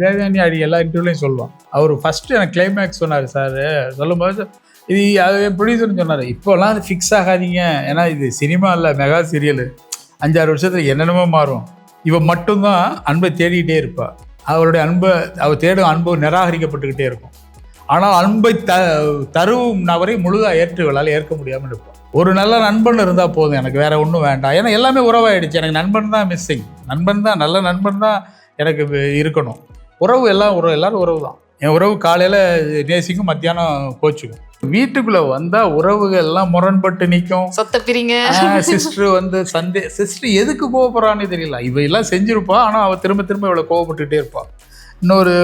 தேவயானி அடி எல்லா இன்டர்வியூலையும் சொல்லுவான். அவர் ஃபஸ்ட்டு எனக்கு கிளைமேக்ஸ் சொன்னார் சார் சொல்லும்போது இது அது ப்ரொடியூசர்னு சொன்னார். இப்போல்லாம் அது ஃபிக்ஸ் ஆகாதீங்க. ஏன்னா இது சினிமா இல்லை மெகா சீரியல் அஞ்சாறு வருஷத்தில் என்னென்னமோ மாறும். இவன் மட்டும்தான் அன்பை தேடிக்கிட்டே இருப்பா. அவருடைய அன்பை அவர் தேடும் அன்பு நிராகரிக்கப்பட்டுக்கிட்டே இருக்கும். ஆனால் அன்பை த தருவும் நபரை முழுதாக ஏற்றுகளால் ஏற்க முடியாமல் இருப்பான். ஒரு நல்ல நண்பன் இருந்தால் போதும். எனக்கு வேறு ஒன்றும் வேண்டாம். ஏன்னா எல்லாமே உறவாயிடுச்சு. எனக்கு நண்பன் தான் மிஸ்ஸிங் நண்பன் தான் நல்ல நண்பன் தான் எனக்கு இருக்கணும். உறவு எல்லாம் உறவு எல்லாரும் உறவு தான். என் உறவு காலையில் நேசிக்கும் மத்தியானம் கோச்சுக்கும். வீட்டுக்குள்ளே வந்தால் உறவுகள் எல்லாம் முரண்பட்டு நிற்கும் சொத்த பிரிங்க. சிஸ்டர் வந்து சண்டே சிஸ்டர் எதுக்கு கோவப்படுறான்னு தெரியல. இவ எல்லாம் செஞ்சிருப்பா ஆனால் அவள் திரும்ப திரும்ப இவளை கோவப்பட்டுக்கிட்டே இருப்பா. இன்னொரு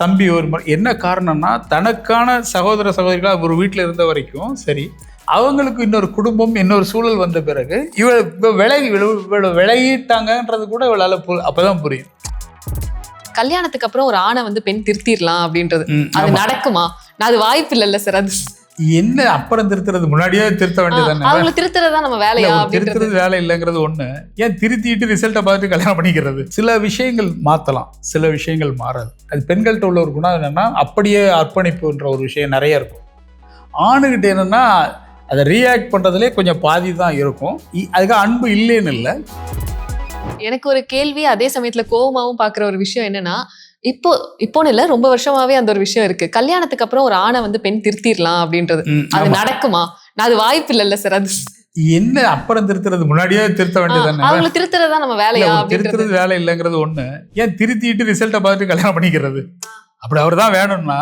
தம்பி ஒரு என்ன காரணம்னா தனக்கான சகோதர சகோதரிகளாக ஒரு வீட்டில் இருந்த வரைக்கும் சரி அவங்களுக்கு இன்னொரு குடும்பம் இன்னொரு சூழல் வந்த பிறகு இவள் இவ விலகி இவள விலகிட்டாங்கன்றது கூட இவளால் பு அப்பதான் புரியும். கல்யாணத்துக்கு அப்புறம் ஒரு ஆணை வந்து பெண் திருத்திடலாம் அப்படின்றது. அது. நடக்குமா? நான் அது வாய்ப்பு இல்லைல்ல சார் அது. என்ன அப்புறம் திருத்துறது? முன்னாடியே திருத்த வேண்டியதானே அவங்களை திருத்துறதா நம்ம வேலையா திருத்துறது வேலை இல்லைங்கிறது ஒண்ணு. ஏன் திருத்திட்டு ரிசல்ட்டை பார்த்துட்டு கல்யாணம் பண்ணிக்கிறது? சில விஷயங்கள் மாத்தலாம். சில விஷயங்கள் மாறாது. அது பெண்கள்கிட்ட உள்ள ஒரு குணம் என்னன்னா அப்படியே அர்ப்பணிப்புன்ற ஒரு விஷயம் நிறைய இருக்கும். ஆணுகிட்ட என்னன்னா அதை ரியாக்ட் பண்றதுலே கொஞ்சம் பாதி தான் இருக்கும் அதுக்காக அன்பு இல்லைன்னு இல்லை. எனக்கு ஒரு கேள்வி அதே சமயத்துல கோவமாவும் பாக்குற ஒரு விஷயம் என்னன்னா இப்போ இப்போன்னு இல்ல ரொம்ப வருஷமாவே அந்த ஒரு விஷயம் இருக்கு. கல்யாணத்துக்கு அப்புறம் ஒரு ஆணை வந்து பெண் திருத்திடலாம் அப்படின்றது. அது. நடக்குமா? நான் அது வாய்ப்பு இல்லைல்ல சார் அது. என்ன அப்புறம் திருத்துறது? முன்னாடியே திருத்த வேண்டியதானே அவங்களை திருத்துறதா நம்ம வேலையா திருத்துறது வேலை இல்லைங்கிறது ஒண்ணு. ஏன் திருத்திட்டு ரிசல்ட்டை பார்த்துட்டு கல்யாணம் பண்ணிக்கிறது? அப்படி அவர் தான் வேணும்னா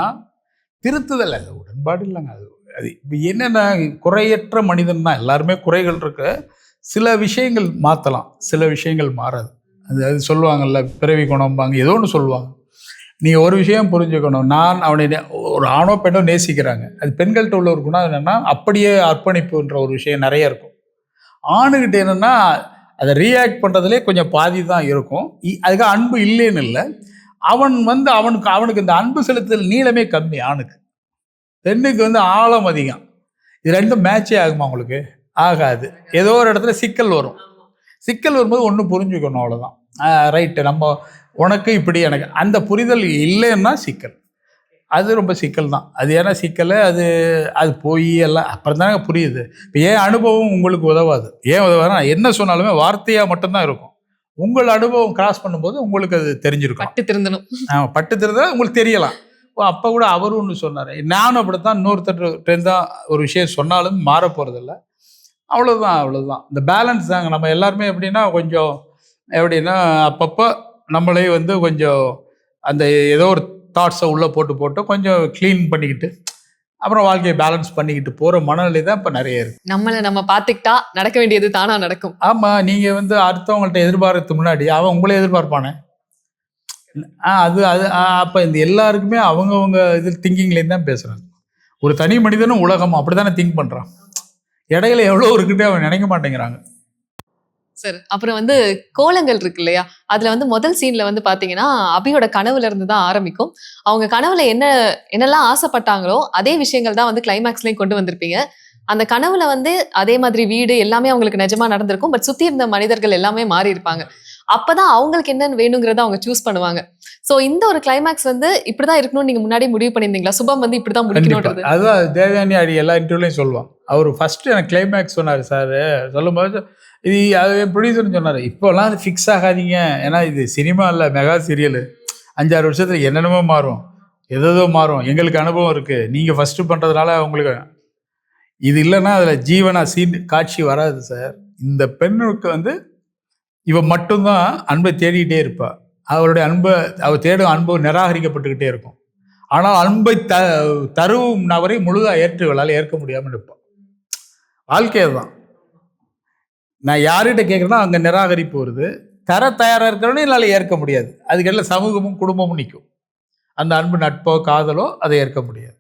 திருத்துதல் உடன்பாடு இல்லைங்க. அது அது இப்போ என்னென்ன குறையற்ற மனிதன் தான். எல்லாருமே குறைகள் இருக்கு. சில விஷயங்கள் மாற்றலாம் சில விஷயங்கள் மாறாது. அது அது சொல்லுவாங்கல்ல பிறவி குணம்பாங்க ஏதோ ஒன்று சொல்லுவாங்க. நீங்கள் ஒரு விஷயம் புரிஞ்சுக்கணும். நான் அவனை நே- ஒரு ஆணோ பெண்ணோ நேசிக்கிறாங்க. அது பெண்கள்கிட்ட உள்ள ஒரு குணம் என்னென்னா அப்படியே அர்ப்பணிப்புன்ற ஒரு விஷயம் நிறைய இருக்கும். ஆணுகிட்ட என்னென்னா அதை ரியாக்ட் பண்ணுறதுலே கொஞ்சம் பாதி தான் இருக்கும். இ- அதுக்காக அன்பு இல்லைன்னு இல்லை. அவன் வந்து அவனுக்கு அவனுக்கு இந்த அன்பு செலுத்தல் நீளமே கம்மி ஆணுக்கு. பெண்ணுக்கு வந்து ஆழம் அதிகம். இது ரெண்டும் மேட்சே ஆகுமா உங்களுக்கு? ஆகாது. ஏதோ ஒரு இடத்துல சிக்கல் வரும். சிக்கல் வரும்போது ஒன்று புரிஞ்சுக்கணும் அவ்வளோதான் ரைட்டு நம்ம உனக்கு இப்படி எனக்கு அந்த புரிதல் இல்லைன்னா சிக்கல். அது ரொம்ப சிக்கல் தான். அது ஏன்னா சிக்கல் அது அது போய் எல்லாம் அப்புறம் தானே புரியுது. இப்போ ஏன் அனுபவம் உங்களுக்கு உதவாது? ஏன் உதவாதுன்னா என்ன சொன்னாலுமே வார்த்தையாக மட்டும்தான் இருக்கும். உங்கள் அனுபவம் கிராஸ் பண்ணும்போது உங்களுக்கு அது தெரிஞ்சிருக்கும். பட்டு திருந்தணும். ஆமா, பட்டு தெரிஞ்சா உங்களுக்கு தெரியலாம். ஓ அப்போ கூட அவரும் ஒன்று சொன்னார். நானும் அப்படித்தான் இன்னொருத்தர் தான் ஒரு விஷயம் சொன்னாலும் மாற போகிறதில்ல அவ்வளோதான் அவ்வளோதான் இந்த பேலன்ஸ் தாங்க. நம்ம எல்லாருமே எப்படின்னா கொஞ்சம் எப்படின்னா அப்பப்போ நம்மளே வந்து கொஞ்சம் அந்த ஏதோ ஒரு தாட்ஸை உள்ளே போட்டு போட்டு கொஞ்சம் க்ளீன் பண்ணிக்கிட்டு அப்புறம் வாழ்க்கையை பேலன்ஸ் பண்ணிக்கிட்டு போகிற மனநிலை தான் இப்போ நிறைய இருக்குது நம்மளை நம்ம பாத்துக்கிட்டா நடக்க வேண்டியது தானா நடக்கும். ஆமாம் நீங்கள் வந்து அடுத்தவங்கள்ட்ட எதிர்பார்க்கறதுக்கு முன்னாடி அவன் உங்களே எதிர்பார்ப்பானே? ஆ அது அது அப்போ இந்த எல்லாருக்குமே அவங்கவங்க இது திங்கிங்லேருந்து தான் பேசுகிறாங்க ஒரு தனி மனிதனும் உலகம் அப்படி தானே திங்க் பண்ணுறான் இடையில எவ்வளோ இருக்குன்னு அவன் நினைக்க மாட்டேங்கிறாங்க. சார் அப்புறம் வந்து கோலங்கள் இருக்கு இல்லையா அதுல வந்து முதல் சீன்ல வந்து பாத்தீங்கன்னா அபியோட கனவுல இருந்து தான் ஆரம்பிக்கும். அவங்க கனவுல என்ன என்னெல்லாம் ஆசைப்பட்டாங்களோ அதே விஷயங்கள் தான் வந்து கிளைமேக்ஸ்லயும் கொண்டு வந்திருப்பீங்க. அந்த கனவுல வந்து அதே மாதிரி வீடு எல்லாமே அவங்களுக்கு நிஜமா நடந்திருக்கும். பட் சுத்தி இருந்த மனிதர்கள் எல்லாமே மாறி இருப்பாங்க அப்பதான் அவங்களுக்கு என்ன வேணுங்கிறத அவங்க சூஸ் பண்ணுவாங்க. சோ இந்த ஒரு கிளைமேக்ஸ் வந்து இப்படிதான் இருக்கணும்னு நீங்க முன்னாடி முடிவு பண்ணியிருந்தீங்களா? சுபம் வந்து இப்படிதான் கண்டிப்பா. அதுதான் தேவயானி அடி எல்லா இன்டர்வியூலையும் சொல்லுவான். அவர் ஃபர்ஸ்ட் எனக்கு கிளைமேக்ஸ் சொன்னார் சார் சொல்லும்போது இது அது ப்ரொடியூசர்னு சொன்னார். இப்போலாம் அது ஃபிக்ஸ் ஆகாதீங்க. ஏன்னா இது சினிமா இல்லை மெகா சீரியல் அஞ்சாறு வருஷத்துல என்னென்னமோ மாறும். எதோ மாறும். எங்களுக்கு அனுபவம் இருக்குது நீங்கள் ஃபஸ்ட்டு பண்ணுறதுனால உங்களுக்கு இது இல்லைன்னா அதில் ஜீவனா சீன் காட்சி வராது சார் இந்த பெண்ணுக்கு வந்து இவ மட்டும்தான் அன்பை தேடிக்கிட்டே இருப்பா. அவளுடைய அன்பை அவ தேடும் அன்பு நிராகரிக்கப்பட்டுக்கிட்டே இருக்கும். ஆனால் அன்பை த தருவும் நபரை முழுதாக ஏற்று இவளால் ஏற்க முடியாமல் இருப்பான் வாழ்க்கை தான் நான் யார்கிட்ட கேட்குறேன்னா அங்கே நிராகரிப்பு வருது. தர தயாராக இருக்கிறவனே என்னால் ஏற்க முடியாது. அதுக்கெல்லாம் சமூகமும் குடும்பமும் நிற்கும் அந்த அன்பு நட்போ காதலோ அதை ஏற்க முடியாது.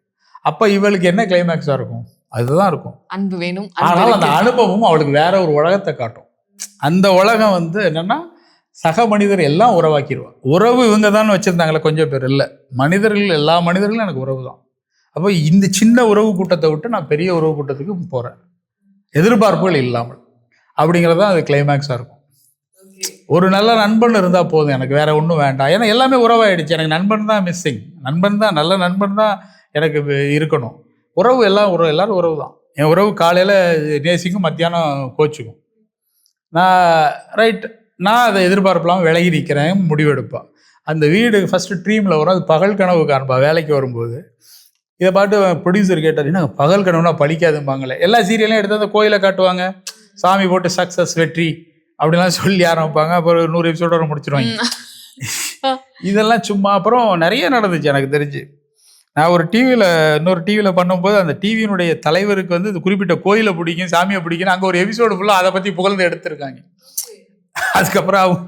அப்போ இவளுக்கு என்ன கிளைமேக்ஸாக இருக்கும்? அதுதான் இருக்கும். அன்பு வேணும் ஆனால் அந்த. அனுபவம் அவளுக்கு வேற ஒரு உலகத்தை காட்டும். அந்த உலகம் வந்து என்னன்னா சக மனிதர் எல்லாம் உறவாக்கிடுவான் உறவு இவங்க தான் வச்சுருந்தாங்களே கொஞ்சம் பேர். இல்லை மனிதர்கள் எல்லா மனிதர்களும் எனக்கு உறவு தான். அப்போ இந்த சின்ன உறவு கூட்டத்தை விட்டு நான் பெரிய உறவு கூட்டத்துக்கு போகிறேன் எதிர்பார்ப்புகள் இல்லாமல். அப்படிங்கிறது தான் அது கிளைமேக்ஸாக இருக்கும். ஒரு நல்ல நண்பன் இருந்தால் போதும் எனக்கு வேற ஒன்றும் வேண்டாம். ஏன்னா எல்லாமே உறவாயிடுச்சு. எனக்கு நண்பன் தான் மிஸ்ஸிங் நண்பன் தான் நல்ல நண்பன் தான் எனக்கு இருக்கணும். உறவு எல்லாம் உறவு எல்லாரும் உறவு தான். என் உறவு காலையில் நேசிக்கும் மத்தியானம் கோச்சுக்கும். நான் ரைட் நான் அதை எதிர்பார்ப்பலாம் விலகி நிற்கிறேன் முடிவெடுப்பேன் அந்த வீடு ஃபஸ்ட்டு ட்ரீமில் வரும் அது பகல் கனவு காண்பா வேலைக்கு வரும்போது. இதை பாட்டு ப்ரொடியூசர் கேட்டார் என்ன பகல் கனவுனா பழிக்காதும்பாங்களே எல்லா சீரியலையும் எடுத்து அந்த கோயிலை காட்டுவாங்க. சாமி போட்டு சக்ஸஸ் வெற்றி அப்படிலாம் சொல்லி ஆரம்பிப்பாங்க அப்புறம் நூறு எபிசோட முடிச்சிருவாங்க. இதெல்லாம் சும்மா அப்புறம் நிறைய நடந்துச்சு எனக்கு தெரிஞ்சு. நான் ஒரு டிவியில் இன்னொரு டிவியில் பண்ணும்போது அந்த டிவியினுடைய தலைவருக்கு வந்து இது குறிப்பிட்ட கோயிலை பிடிக்கும் சாமியை பிடிக்கும் அங்கே ஒரு எபிசோடு ஃபுல்லாக அதை பற்றி புகழ்ந்து எடுத்திருக்காங்க. அதுக்கப்புறம் அவங்க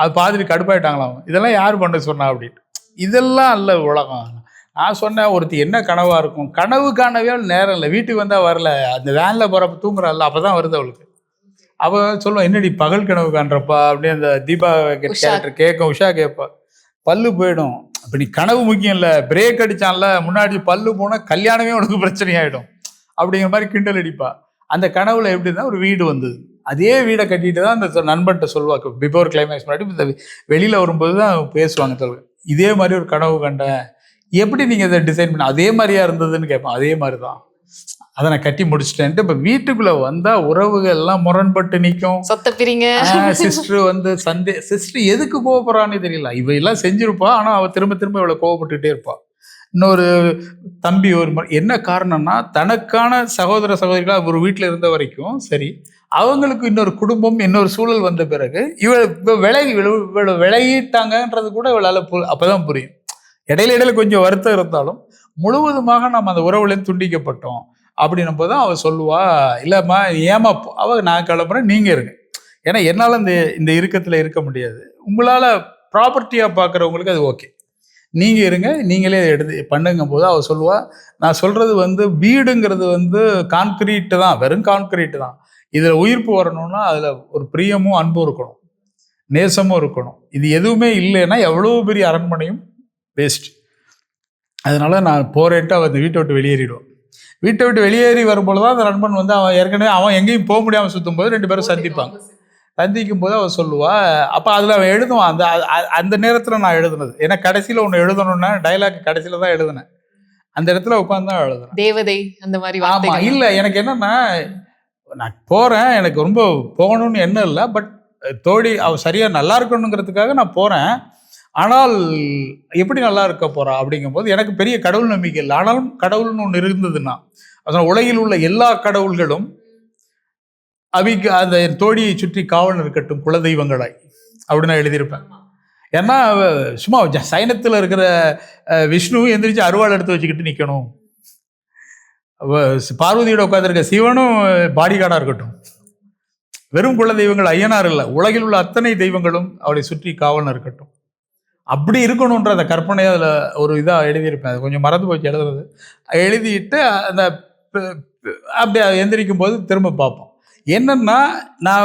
அது பார்த்துட்டு கடுப்பாயிட்டாங்களாம் இதெல்லாம் யார் பண்ண சொன்னா அப்படின்னு. இதெல்லாம் அல்ல உலகம். நான் சொன்னேன் ஒருத்தி என்ன கனவா இருக்கும்? கனவு காணவே அவள் நேரம் இல்லை. வீட்டுக்கு வந்தால் வரல. அந்த வேனில் போகிறப்ப தூங்குறாள் அப்போ தான் வருது அவளுக்கு. அவ சொல்லுவான் என்னடி பகல் கனவு காண்றப்பா? அப்படியே அந்த தீபா. கேரக்டர் கேட்கும் உஷா கேட்பா. பல்லு போயிடும். இப்போ நீ கனவு முக்கியம் இல்லை பிரேக் அடிச்சான்ல முன்னாடி பல்லு போனால் கல்யாணமே உனக்கு பிரச்சனையாயிடும். அப்படிங்கிற மாதிரி கிண்டல் அடிப்பா. அந்த கனவுல எப்படின்னா ஒரு வீடு வந்தது. அதே வீடை கட்டிட்டு தான் அந்த சொ- நண்பன்கிட்ட சொல்லுவாங்க பிஃபோர் கிளைமேக்ஸ் முன்னாடி இந்த வெளியில் வரும்போது தான் பேசுவாங்க சொல்லுவாங்க இதே மாதிரி ஒரு கனவு கண்டேன். எப்படி நீங்கள் இதை டிசைன் பண்ண அதே மாதிரியா இருந்ததுன்னு கேட்பேன். அதே மாதிரி தான் அதை நான் கட்டி முடிச்சிட்டேன்ட்டு இப்போ வீட்டுக்குள்ள வந்தா உறவுகள் எல்லாம் முரண்பட்டு நிற்கும் சொத்த பிரிங்க. சிஸ்டர் வந்து சண்டே சிஸ்டர் எதுக்கு கோவப்படுறான்னு தெரியல. இவ எல்லாம் செஞ்சிருப்பா ஆனா அவ திரும்ப திரும்ப இவளை கோவப்பட்டுட்டே இருப்பா. இன்னொரு தம்பி ஒரு என்ன காரணம்னா தனக்கான சகோதர சகோதரிகளா ஒரு வீட்டில் இருந்த வரைக்கும் சரி அவங்களுக்கு இன்னொரு குடும்பம் இன்னொரு சூழல் வந்த பிறகு இவள் இவ விலகி இவளை விலகிட்டாங்கன்றது கூட இவளால் பு அப்பதான் புரியும். இடையில இடையில கொஞ்சம் வருத்தம் இருந்தாலும் முழுவதுமாக நம்ம அந்த உறவுலேருந்து துண்டிக்கப்பட்டோம் அப்படின்னும் போது அவள் சொல்லுவா இல்லைம்மா ஏமா அவள் நான் கிளம்புறேன் நீங்கள் இருங்க. ஏன்னா என்னால் இந்த இந்த இறுக்கத்தில் இருக்க முடியாது. உங்களால் ப்ராப்பர்ட்டியாக பார்க்குறவங்களுக்கு அது ஓகே நீங்கள் இருங்க நீங்களே எடுத்து பண்ணுங்கும் போது அவள் சொல்லுவா நான் சொல்கிறது வந்து வீடுங்கிறது வந்து கான்கிரீட்டு தான் வெறும் கான்கிரீட்டு தான். இதில் உயிர்ப்பு வரணும்னா அதில் ஒரு பிரியமும் அன்பும் இருக்கணும். நேசமும் இருக்கணும். இது எதுவுமே இல்லைன்னா எவ்வளோ பெரிய அரண்மனையும் வேஸ்ட் அதனால நான் போறேன்ட்டு அவன் அந்த வீட்டை விட்டு வெளியேறிடுவான். வீட்டை விட்டு வெளியேறி வரும்போது தான் அந்த நண்பன் வந்து அவன் ஏற்கனவே அவன் எங்கேயும் போக முடியாமல் சுற்றும் போது ரெண்டு பேரும் சந்திப்பாங்க. சந்திக்கும் போது அவன் சொல்லுவா அப்போ அதில் அவன் எழுதுவான். அந்த அந்த நேரத்தில் நான் எழுதுனது. ஏன்னா கடைசியில் ஒன்று எழுதணும்னா டைலாக் கடைசியில் தான் எழுதுனேன். அந்த இடத்துல உட்காந்து தான் எழுதுனேன். தேவதை அந்த மாதிரி ஆமா வார்த்தைகள் இல்ல எனக்கு என்னன்னா நான் போறேன் எனக்கு ரொம்ப போகணும்னு எண்ணம் இல்லை பட் தோழி அவ சரியா நல்லா இருக்கணுங்கிறதுக்காக நான் போறேன். ஆனால் எப்படி நல்லா இருக்க போறா? அப்படிங்கும்போது எனக்கு பெரிய கடவுள் நம்பிக்கை இல்லை. ஆனாலும் கடவுள்னு ஒன்று இருந்ததுன்னா அதான் உலகில் உள்ள எல்லா கடவுள்களும் அவிக்கு அந்த என் தோழியை சுற்றி காவல் இருக்கட்டும் குலதெய்வங்களாய். அப்படின்னு நான் எழுதியிருப்பேன். ஏன்னா சும்மா சைனத்துல இருக்கிற விஷ்ணு எந்திரிச்சு அருவாள் எடுத்து வச்சுக்கிட்டு சி- பார்வதியோட உட்காந்துருக்க சிவனும் பாடி கார்டாக இருக்கட்டும். வெறும் குல தெய்வங்கள் ஐயனார் இல்லை. உலகில் உள்ள அத்தனை தெய்வங்களும் அவளை சுற்றி காவலன் இருக்கட்டும் அப்படி இருக்கணுன்ற அந்த கற்பனை அதில் ஒரு இதாக எழுதியிருப்பேன். அது கொஞ்சம் மறந்து போச்சு எழுதுறது. எழுதிட்டு அந்த அப்படி எந்திரிக்கும் போது திரும்ப பார்ப்போம். என்னன்னா நான்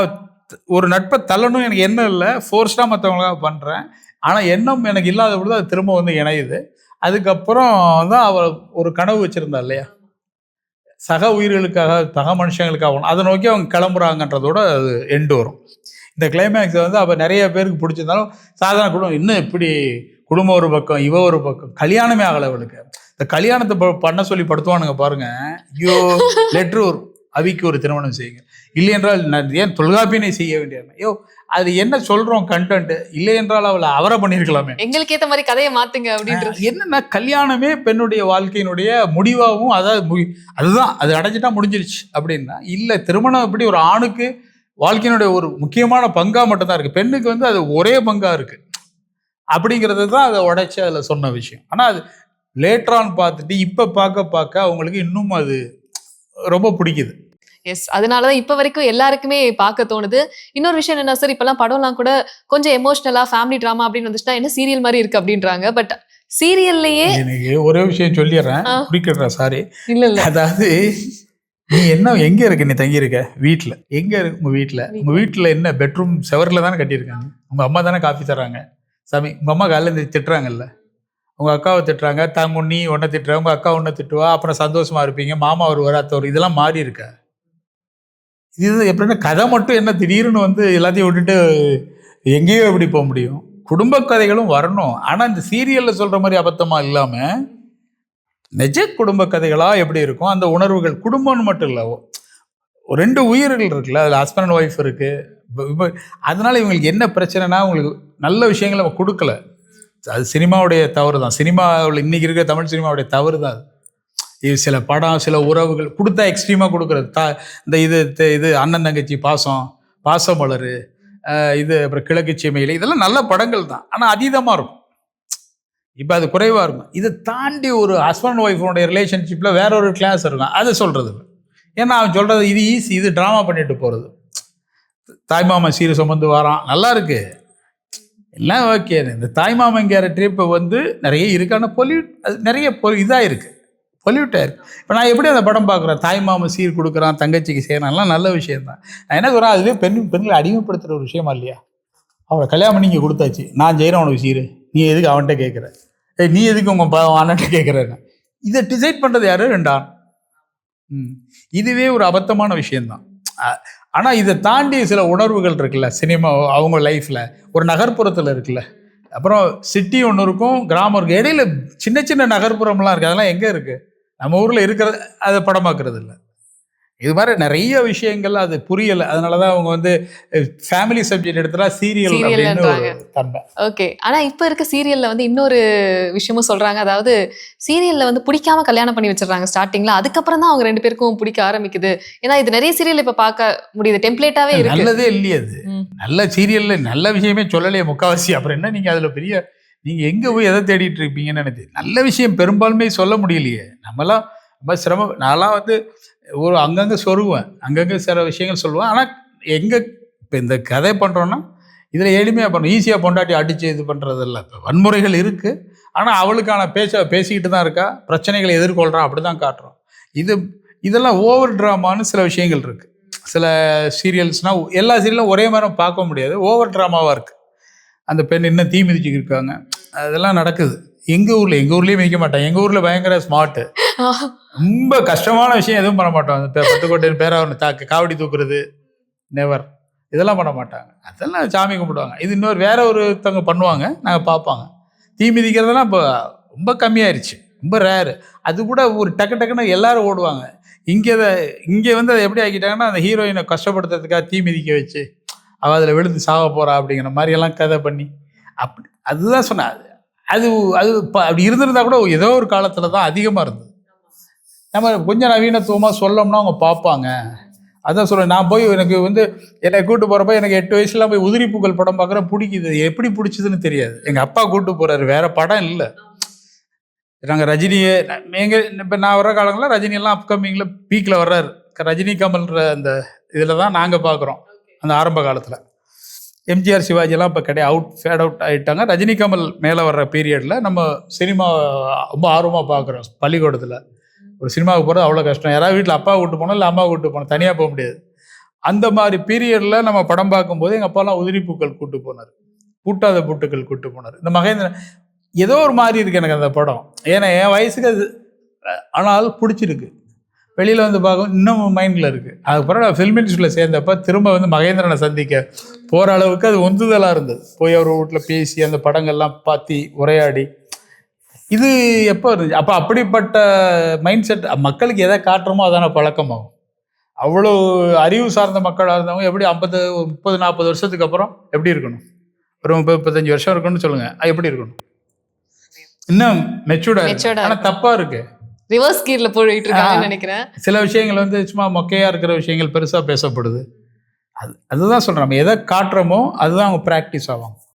ஒரு நட்பை தள்ளணும் எனக்கு எண்ணம் இல்லை. ஃபோர்ஸ்டாக மற்றவங்களாக பண்ணுறேன் ஆனால் எண்ணம் எனக்கு இல்லாத பொழுது அது திரும்ப வந்து இணையுது. அதுக்கப்புறம் தான் அவள் ஒரு கனவு வச்சுருந்தா இல்லையா? சக உயிர்களுக்காக சக மனுஷங்களுக்காக அதை நோக்கி அவங்க கிளம்புறாங்கன்றதோட அது எண்டு வரும். இந்த கிளைமேக்ஸ் வந்து அப்போ நிறைய பேருக்கு பிடிச்சிருந்தாலும் சாதாரண குடும்பம் இன்னும் இப்படி குடும்பம் ஒரு பக்கம் இவ ஒரு பக்கம் கல்யாணமே ஆகலை அவளுக்கு. இந்த கல்யாணத்தை ப- பண்ண சொல்லி படுத்துவானுங்க பாருங்க. ஐயோ லெட்ரு வரும் அவிக்கு ஒரு திருமணம் செய்யுங்க. இல்லை என்றால் ஏன் தொல்காப்பியனை செய்ய வேண்டியது ஐயோ அது என்ன சொல்றோம் கண்டென்ட் இல்லை என்றால் அவளை அவரை பண்ணியிருக்கலாமே. எங்களுக்கு ஏத்த மாதிரி கதையை மாத்துங்க அப்படின்றது என்னன்னா கல்யாணமே பெண்ணுடைய வாழ்க்கையினுடைய முடிவாகவும் அதாவது அதுதான் அது அடைஞ்சிட்டா முடிஞ்சிருச்சு அப்படின்னா இல்லை திருமணம் எப்படி ஒரு ஆணுக்கு வாழ்க்கையினுடைய ஒரு முக்கியமான பங்கா மட்டும்தான் இருக்கு. பெண்ணுக்கு வந்து அது ஒரே பங்கா இருக்கு. அப்படிங்கிறது தான் அதை உடைச்சு அதில் சொன்ன விஷயம். ஆனால் அது லேட்டரான் பார்த்துட்டு இப்போ பார்க்க பார்க்க அவங்களுக்கு இன்னும் அது ரொம்ப பிடிக்குது. எஸ் அதனாலதான் இப்ப வரைக்கும் எல்லாருக்குமே பார்க்க தோணுது. இன்னொரு விஷயம் என்ன சார் இப்பெல்லாம் படம்லாம் கூட கொஞ்சம் எமோஷனலா ஃபேமிலி ட்ராமா அப்படின்னு வந்துச்சுன்னா என்ன சீரியல் மாதிரி இருக்கு அப்படின்றாங்க. பட் சீரியல்லையே எனக்கு ஒரே விஷயம் சொல்லிடுறேன். சாரி இல்ல இல்ல. அதாவது நீ என்ன எங்க இருக்க? நீ தங்கி இருக்க வீட்ல. எங்க இருக்கு உங்க வீட்ல? உங்க வீட்ல என்ன பெட்ரூம் செவர்ல தானே கட்டியிருக்காங்க? உங்க அம்மா தானே காஃபி தராங்க சாமி உங்க அம்மா காலையில இருந்து திட்டுறாங்கல்ல? உங்க அக்காவை திட்டுறாங்க தாங்க நீ ஒன்றை திட்டுற உங்க அக்கா ஒன்றை திட்டுவா அப்புறம் சந்தோஷமா இருப்பீங்க மாமா வருவார் அத்தை வரும் இதெல்லாம் மாறி இருக்க? இது எப்படின்னா கதை மட்டும் என்ன திடீர்னு வந்து எல்லாத்தையும் விட்டுட்டு எங்கேயோ எப்படி போக முடியும். குடும்ப கதைகளும் வரணும். ஆனால் இந்த சீரியலில் சொல்கிற மாதிரி அபத்தமாக இல்லாமல் நிஜ குடும்ப கதைகளாக எப்படி இருக்கும்? அந்த உணர்வுகள் குடும்பம்னு மட்டும் இல்லை ஒரு ரெண்டு உயிர்கள் இருக்குல்ல அதில் ஹஸ்பண்ட் அண்ட் ஒய்ஃப் இருக்குது அதனால் இவங்களுக்கு என்ன பிரச்சனைனா உங்களுக்கு நல்ல விஷயங்கள் அவங்க கொடுக்கல. அது சினிமாவுடைய தவறு தான் சினிமாவில் இன்றைக்கி இருக்கிற தமிழ் சினிமாவுடைய தவறு தான் அது. இது சில படம் சில உறவுகள் கொடுத்தா எக்ஸ்ட்ரீமாக கொடுக்குறது. தா இந்த இது இது அண்ணன் தங்கச்சி பாசம் பாசமலர் அஹ் இது அப்புறம் கிழக்கு சீமையில் இதெல்லாம் நல்ல படங்கள் தான் ஆனால் அதீதமாக இருக்கும். இப்போ அது குறைவாக இருக்கும்? இதை தாண்டி ஒரு ஹஸ்பண்ட் ஒய்ஃபோடைய ரிலேஷன்ஷிப்பில் வேற ஒரு கிளாஸ் இருக்கும் அதை சொல்கிறது ஏன்னா அவன் சொல்கிறது இது ஈஸி இது ட்ராமா பண்ணிட்டு போகிறது தாய்மாமன் சீர் சுமந்து வரான். நல்லா இருக்கு. எல்லாம் ஓகே இந்த தாய்மாமன் கேரக்டர் இப்போ வந்து நிறைய இருக்கான ஆனால் பொல்யூட் அது நிறைய பொ இதாக இருக்குது பொல்யூட்டாக இருக்குது இப்போ நான் எப்படி அந்த படம் பார்க்குறேன்? தாய்மாமன் சீர் கொடுக்குறான் தங்கச்சிக்கு செய்யறான்லாம் நல்ல விஷயம்தான் நான் என்ன சொல்கிறேன் அதுலேயே பெண் பெண்களை அடிமைப்படுத்துகிற ஒரு விஷயமா இல்லையா? அவளை கல்யாணம் பண்ணி இங்கே கொடுத்தாச்சு. நான் செய்கிறேன் உனக்கு சீர். நீ எதுக்கு அவன்கிட்ட கேட்குற ஏய் நீ எதுக்கு உங்கள் ப அண்ணன்ட்ட கேட்குறேன்னு இதை டிசைட் பண்ணுறது யாரு? ரெண்டான் ம். இதுவே ஒரு அபத்தமான விஷயம்தான். ஆனால் இதை தாண்டி சில உணர்வுகள் இருக்குல்ல சினிமா அவங்க லைஃப்பில் ஒரு நகர்ப்புறத்தில் இருக்குல்ல. அப்புறம் சிட்டி ஒன்று இருக்கும் கிராமம் இருக்கும். இடையில சின்ன சின்ன நகர்ப்புறம்லாம் இருக்குது அதெல்லாம் எங்கே இருக்குது நம்ம ஊரில் இருக்கிறது அதை படமாக்குறது இல்லை இது மாதிரி நிறைய விஷயங்கள் அது புரியல. அதனாலதான் அவங்க வந்து ஃபேமிலி சப்ஜெக்ட் எடுத்தா சீரியல் அப்படின்னு ஓகே ஆனா இப்ப இருக்க சீரியல்ல வந்து இன்னொரு விஷயமும் சொல்றாங்க. அதாவது சீரியல்ல வந்து பிடிக்காம கல்யாணம் பண்ணி வச்சிடுறாங்க ஸ்டார்டிங்ல அதுக்கப்புறம் தான் அவங்க ரெண்டு பேருக்கும் பிடிக்க ஆரம்பிக்குது. ஏன்னா இது நிறைய சீரியல் இப்ப பார்க்க முடியுது. டெம்ப்ளேட்டாவே இருக்கு. நல்லதே இல்லையே அது. நல்ல சீரியல்ல நல்ல விஷயமே சொல்லலையே முக்காவாசி. அப்புறம் என்ன நீங்க அதுல பெரிய நீங்க எங்க போய் எதை தேடிட்டு இருப்பீங்கன்னு எனக்கு நல்ல விஷயம் பெரும்பான்மை சொல்ல முடியலையே. நம்மலாம் ரொம்ப சிரமம் நான்லாம் வந்து ஒரு அங்கங்கே சொருகுவேன். அங்கங்கே சில விஷயங்கள் சொல்லுவேன். ஆனால் எங்கே இப்போ இந்த கதை பண்ணுறோன்னா இதில் எளிமையாக பண்ணும் ஈஸியாக பொண்டாட்டி அடித்து இது பண்ணுறது இல்லை இப்போ வன்முறைகள் இருக்குது ஆனால் அவளுக்கான பேச்ச பேசிக்கிட்டு தான் இருக்கா. பிரச்சனைகளை எதிர்கொள்கிறா அப்படி தான் காட்டுறோம். இது இதெல்லாம் ஓவர் ட்ராமான்னு சில விஷயங்கள் இருக்குது சில சீரியல்ஸ்னால் எல்லா சீரியலும் ஒரே மாதிரி பார்க்க முடியாது. ஓவர் ட்ராமாவாக இருக்குது அந்த பெண் இன்னும் தீ மிதிச்சுக்கிருக்காங்க அதெல்லாம் நடக்குது. எங்கள் ஊரில் எங்கள் ஊர்லேயும் மிதிக்க மாட்டாங்க எங்கள் ஊரில் பயங்கர ஸ்மார்ட்டு ரொம்ப கஷ்டமான விஷயம் எதுவும் பண்ண மாட்டோம். அந்த பே- பட்டுக்கோட்டையின் ஒன்று தாக்கு காவடி தூக்குறது நெவர் இதெல்லாம் பண்ண மாட்டாங்க. அதெல்லாம் சாமி கும்பிடுவாங்க. இது இன்னொரு வேற ஒருத்தவங்க பண்ணுவாங்க. நாங்கள் பார்ப்பாங்க. தீ மிதிக்கிறதெல்லாம் இப்போ ரொம்ப கம்மியாயிருச்சு. ரொம்ப ரேரு அது கூட ஒரு டக்கு டக்குன்னு எல்லாரும் ஓடுவாங்க. இங்கே அதை இங்கே வந்து அதை எப்படி ஆக்கிட்டாங்கன்னா அந்த ஹீரோயினை கஷ்டப்படுத்துறதுக்காக தீ மிதிக்க வச்சு அவள் அதில் விழுந்து சாக போகிறா அப்படிங்கிற மாதிரியெல்லாம் கதை பண்ணி அப்படி அதுதான் சொன்னேன். அது அது அது இப்போ அப்படி இருந்திருந்தா கூட ஏதோ ஒரு காலத்தில் தான் அதிகமாக இருந்தது. நம்ம கொஞ்சம் நவீனத்துவமாக சொல்லோம்னா அவங்க பார்ப்பாங்க. அதான் சொல்கிறேன் நான் போய் எனக்கு வந்து என்னை கூட்டு போகிறப்ப எனக்கு எட்டு வயசுலாம் போய் உதிரி பூக்கள் படம் பார்க்குறேன் பிடிக்குது. எப்படி பிடிச்சதுன்னு தெரியாது. எங்கள் அப்பா கூட்டு போகிறாரு வேற படம் இல்லை. நாங்கள் ரஜினியே எங்கள் இப்போ நான் வர்ற காலங்களில் ரஜினியெல்லாம் அப்கமிங்கில் பீக்கில் வர்றாரு. ரஜினி கமல்ன்ற அந்த இதில் தான் நாங்கள் பார்க்குறோம் அந்த ஆரம்ப காலத்தில். எம்ஜிஆர் சிவாஜிலாம் இப்போ கிடையாது அவுட் ஃபேட் அவுட் ஆகிட்டாங்க ரஜினி கமல் மேலே வர்ற பீரியடில் நம்ம சினிமா ரொம்ப ஆர்வமாக பார்க்குறோம் பள்ளிக்கூடத்தில். ஒரு சினிமாவுக்கு போகிறது அவ்வளோ கஷ்டம். யாராவது வீட்டில் அப்பா கூட்டு போனோம் இல்லை அம்மா கூட்டு போனோம் தனியாக போக முடியாது. அந்த மாதிரி பீரியடில் நம்ம படம் பார்க்கும்போது எங்கள் அப்பாலாம் உதிரி பூக்கள் கூட்டு போனார். பூட்டாத பூட்டுக்கள் கூட்டு போனார். இந்த மகேந்திரன் ஏதோ ஒரு மாதிரி இருக்கு எனக்கு அந்த படம். ஏன்னா என் வயசுக்கு அது ஆனால் பிடிச்சிருக்கு. வெளியில் வந்து பார்க்கும் இன்னும் மைண்டில் இருக்குது அதுக்கப்புறம் நான் ஃபில்ம் இண்டஸ்ட்ரியில் சேர்ந்தப்போ திரும்ப வந்து மகேந்திரனை சந்திக்க போகிற அளவுக்கு அது உந்துதலாக இருந்தது. போய் அவர் வீட்டில் பேசி அந்த படங்கள்லாம் பார்த்து உரையாடி இது எப்போ இருந்துச்சு அப்போ அப்படிப்பட்ட மைண்ட் செட் மக்களுக்கு எதை காட்டுறோமோ அதான பழக்கமாகும். அவ்வளோ அறிவு சார்ந்த மக்களாக இருந்தவங்க எப்படி ஐம்பது முப்பது நாற்பது வருஷத்துக்கு அப்புறம் எப்படி இருக்கணும்? ஒரு முப்பது முப்பத்தஞ்சு வருஷம் இருக்குன்னு சொல்லுங்க. அது எப்படி இருக்கணும்? இன்னும் மெச்சூர்டா Matured ஆ ஆனால் தப்பா இருக்கு. ரிவர்ஸ் கீர்ல போயிட்டு இருக்காங்கன்னு நினைக்கிறேன். சில விஷயங்கள் வந்து சும்மா மொக்கையா இருக்கிற விஷயங்கள் பெருசா பேசப்படுது. அது அதுதான் சொல்றேன். நம்ம எதை காட்டுறோமோ அதுதான் அவங்க ப்ராக்டிஸ் ஆகும்